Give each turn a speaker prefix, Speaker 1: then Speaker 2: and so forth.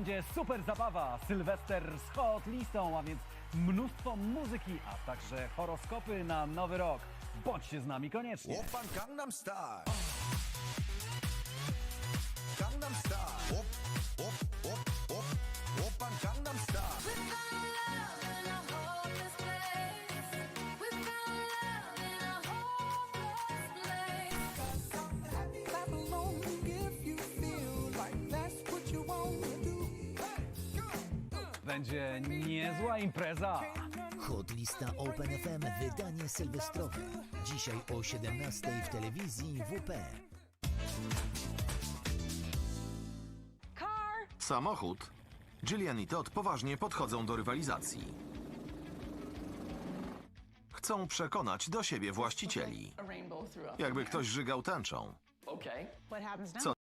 Speaker 1: będzie super zabawa. Sylwester z hot listą, a więc mnóstwo muzyki, a także horoskopy na nowy rok. Bądźcie z nami koniecznie.
Speaker 2: 오빤
Speaker 1: Będzie niezła impreza.
Speaker 3: Hot Lista Open FM wydanie sylwestrowe. Dzisiaj o 17 w telewizji WP.
Speaker 4: Samochód. Gillian i Todd poważnie podchodzą do rywalizacji. Chcą przekonać do siebie właścicieli. Jakby ktoś żygał tęczą. Co